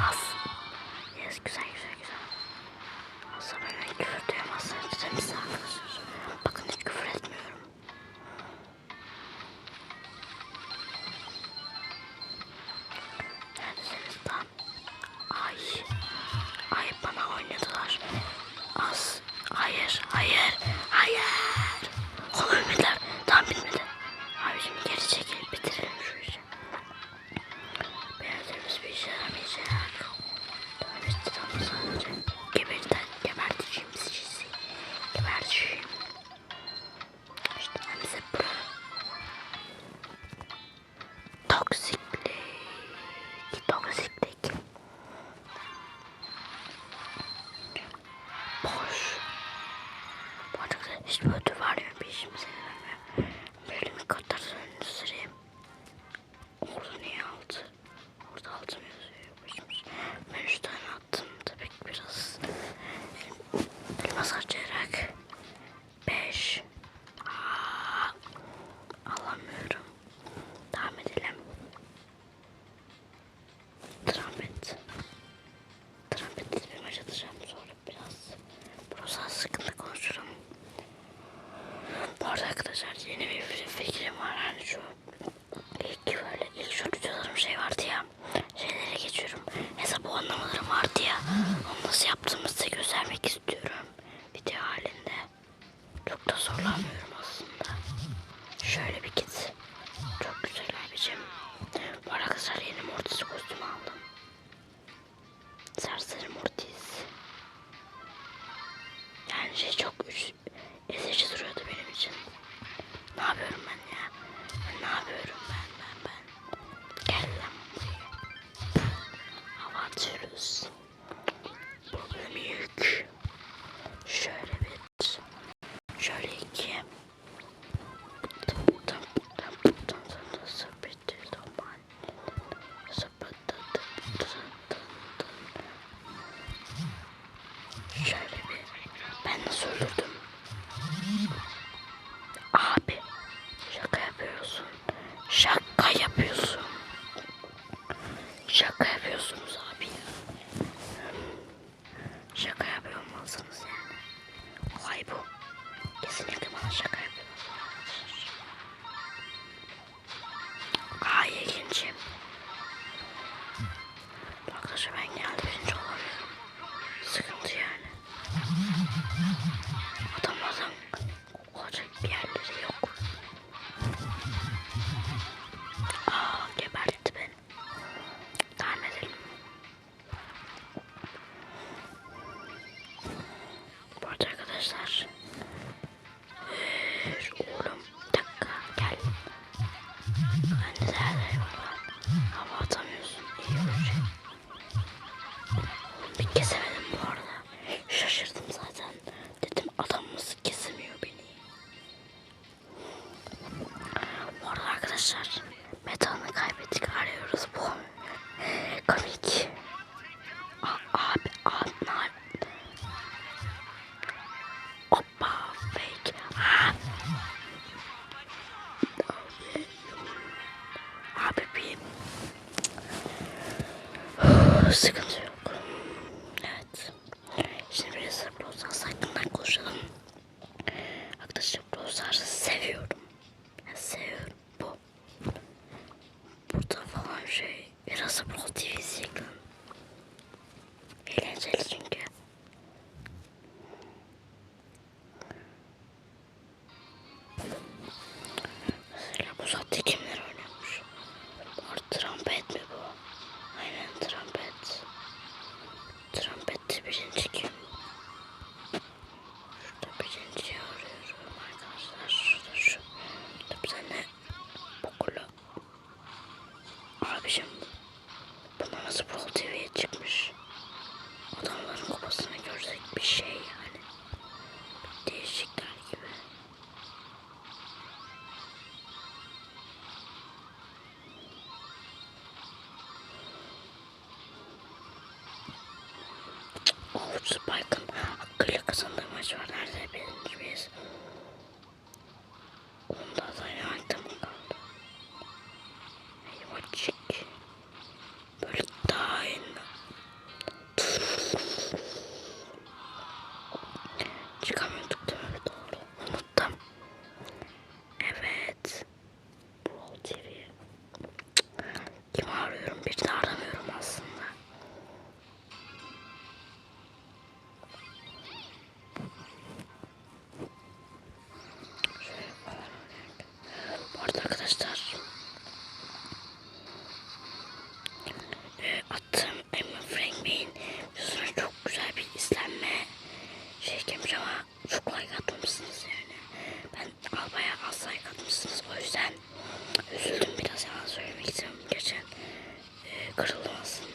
Az. Yes, güzel güzel güzel. Aslında ben öyle küfür duyamazsınız. Güzel misal arkadaşlar. Bakın hiç küfür etmiyorum. Neredesiniz lan? Ay. Ay bana oynadılar. Az. Hayır, hayır, hayır. Kol ölmediler. Tam bilmedi. Abi şimdi geri çekil. Bir Şöyle bir git. Çok güzel abicim. Bu ara yeni mortisi kostümü aldım. Serseri mortis. Yani şey çok üç, ezici duruyordu benim için. Ne yapıyorum ben ya? Ne yapıyorum ben ben ben? Gel lan buraya. Hava atıyoruz. arkadaşlar. Sıkıntı Baykın hakkıyla kazandığı maç var. Nerede birinci biz? Onda da yardım kaldı. Yavaşçık. Böyle daha iyi. Çıkamam. arkadaşlar. E, attığım Emma Frank'in yüzüne çok güzel bir izlenme şey gelmiş ama çok like atmamışsınız yani. Ben al bayağı az like atmışsınız o yüzden üzüldüm biraz yalan söylemek istiyorum. Geçen e, kırıldım aslında.